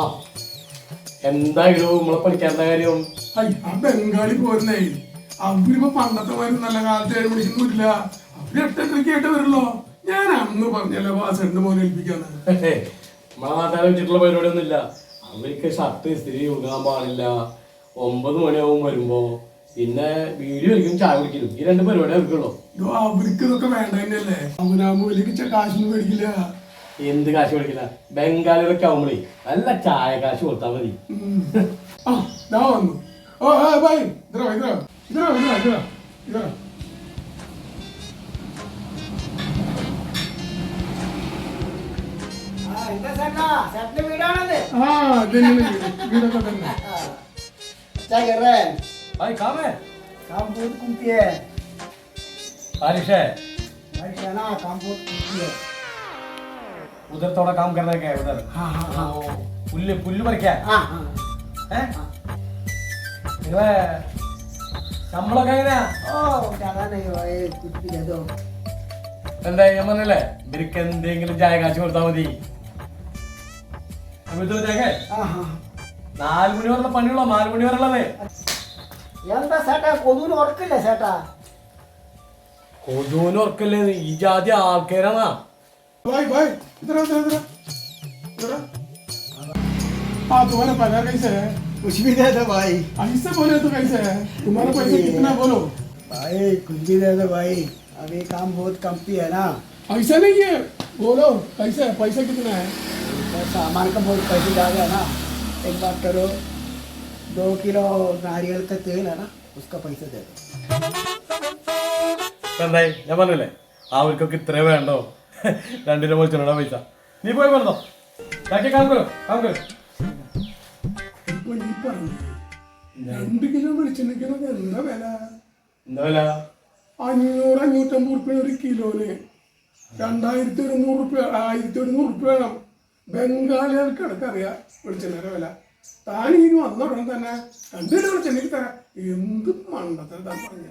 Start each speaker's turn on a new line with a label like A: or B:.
A: ആ എന്തായാലും നമ്മളെ പഠിക്കാത്ത കാര്യം?
B: ആ ബംഗാളി പോരുന്നേ. അവരിപ്പോ പണ്ടത്തെ വരും നല്ല കാലത്ത് ഏഴ് മണിക്കൊന്നുമില്ല അവർ എട്ടെട്ടരയ്ക്ക് ആയിട്ട് വരുള്ളോ. ഞാൻ അന്ന് പറഞ്ഞല്ലോ വാസന്റെ മോനെ ഏൽപ്പിക്കാന്ന്.
A: നമ്മളെ നാട്ടുകാരെ വെച്ചിട്ടുള്ള പരിപാടിയൊന്നുമില്ല. അവർക്ക് ഷർട്ട് ഇസ്തിരി ഉടുക്കാൻ പാടില്ല. ഒമ്പത് മണിയാവും വരുമ്പോ. പിന്നെ വീഡിയോ കളിക്കും ചായ കുടിക്കലും ഈ രണ്ട് പരിപാടി അവർക്കുള്ളൂ
B: അവർക്ക് ഇതൊക്കെ വേണ്ട തന്നെയല്ലേ? വലിയ കാശൊന്നും മേടിക്കില്ല.
A: എന്ത് കാശ് മേടിക്കില്ല ബംഗാളികളൊക്കെ ആവുമ്പോഴേ നല്ല ചായ കാശ് കൊടുത്താൽ മതി
B: ഉം. ആ ദാ വന്നു ഓ ആ ബൈ ഇതോ ഇതോ ഇതോ ഇതോ ഇതോ ഇതോ
C: ആ, എന്താ ചേട്ടാ ചേട്ടന്റെ വീടാണത്
B: ആ ഇതന്നെ വീടൊക്കെ തന്നെ
C: अच्छा कर रहा है
A: भाई काम है
C: काम बहुत कुमती है
A: बारिश है
C: भाई क्या ना काम बहुत कुमती है
A: उधर थोड़ा काम करने का है उधर
C: हाँ हाँ हाँ
A: പുല്ല് പുല്ല് പറിക്കാൻ
C: हाँ हाँ
A: ഏ? നിങ്ങളെ ശമ്പളമൊക്കെ എങ്ങനെയാ
C: ओ ज्यादा नहीं भाई कुछ भी दे दो
A: എന്താ ഞാൻ പറഞ്ഞല്ലേ ഇവർക്ക് എന്തെങ്കിലും ചായ കാശ് കൊടുത്താൽ മതി അപ്പൊ ഇത് നോക്കിയേ,
C: हाँ हाँ
A: നാല് മണി വരെ പണിയുള്ള നാല് മണി വരെ ഉള്ളത്
C: എന്താ ചേട്ടാ കൊതുവിന് ഉറക്കില്ല ചേട്ടാ
A: കൊതുവിന് ഉറക്കല്ലേ ഈ ജാതി ആൾക്കാരാണാ
B: भाई भाई इधर इधर इधर इधर हाँ तुम्हारा पगार कैसे है?
C: कुछ भी दे दो भाई।
B: ऐसे बोले तो कैसे है? तुम्हारा पैसे कितना बोलो।
C: भाई कुछ भी दे दो भाई। अभी काम बहुत कम पी है ना।
B: ऐसा नहीं है। बोलो कैसे है पैसा कितना है?
C: तो सामान का बहुत पैसे ज़्यादा है ना। एक बात करो दो किलो नारियल का तेल है ना उसका पैसा दे दो।
A: तो भाई जमाने ले। आवर को कितने में വേണ്ടോ പോലെ വിളിച്ചോടാ പൈസ. നീ പോയി പറഞ്ഞോ
B: ബാക്കി ഈ പറഞ്ഞു രണ്ട് കിലോ വെളിച്ചെണ്ണയ്ക്കൊക്കെ എന്താ വില?
A: എന്താ വില?
B: അഞ്ഞൂറ് അഞ്ഞൂറ്റമ്പത് റുപ്യ ഒരു കിലോന്. രണ്ടായിരത്തി ഒരുന്നൂറ് റുപ്യ ആയിരത്തി ഒരുന്നൂറ് റുപ്യ വേണം. ബംഗാളികൾക്ക് അറിയാം വെളിച്ചെണ്ണയുടെ വില. താൻ ഇനി വന്ന ഉടനെ തന്നെ രണ്ട് കിലോ വെളിച്ചെണ്ണയ്ക്ക് തരാം. എന്ത് മണ്ടത്തിൽ താൻ പറഞ്ഞ?